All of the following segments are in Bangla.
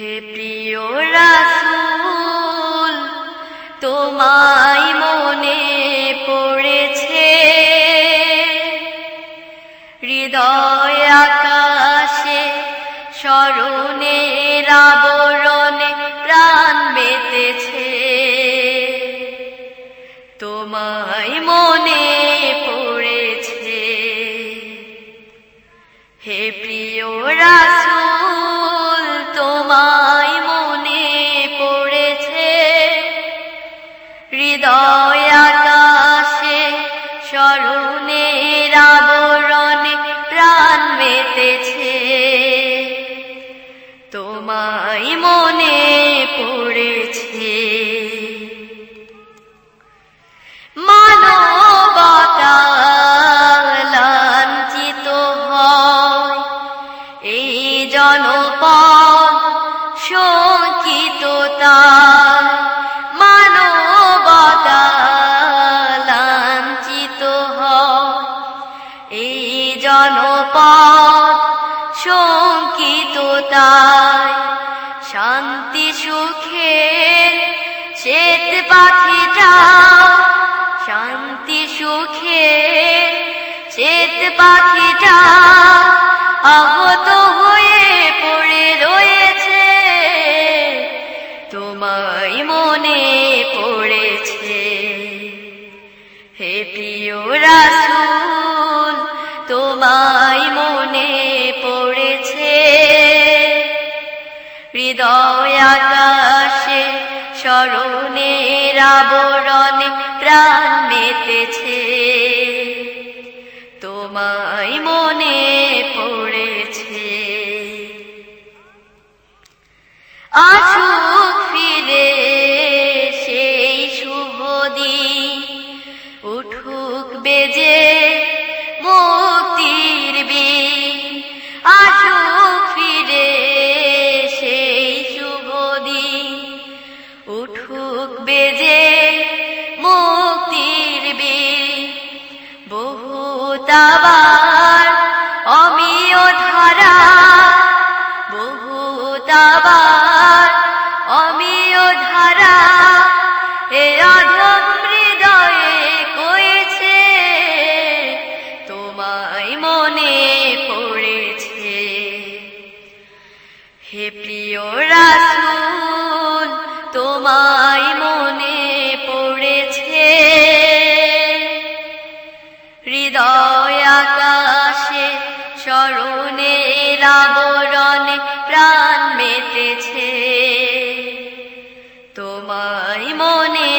হে প্রিয় রাসুল তোমায় হৃদয় জনপদ শঙ্কিততায় শান্তি সুখের শ্বেত পাখিটা, শান্তি সুখের শ্বেত পাখিটা আহত হয়ে পড়ে রয়েছে, তোমায় মনে পড়েছে। হে প্রিয় রাসূল হৃদয় আকাশে স্মরণের আবরণে প্রাণ মেতেছে। তোমায় মনে পড়েছে। আসুক ফিরে সেই শুভ দিন, উঠুক বেজে বহুতাবার, অমিয় ধারা, বহুতাবার, অমিয় ধারা, এ অধম হৃদয়ে কয়েছে, তোমায় মনে পড়েছে। হে প্রিয় রাসূল কেটেছে তোমায় মনে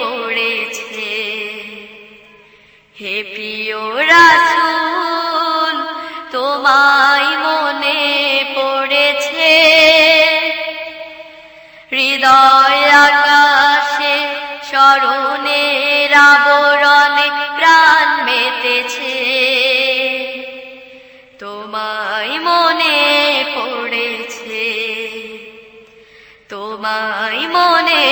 পড়েছে। হে প্রিয় রাসুল তোমায় মনে পড়েছে। হৃদয় আকাশে স্মরণের আবরণে প্রাণ মেতেছে। তোমায় মনে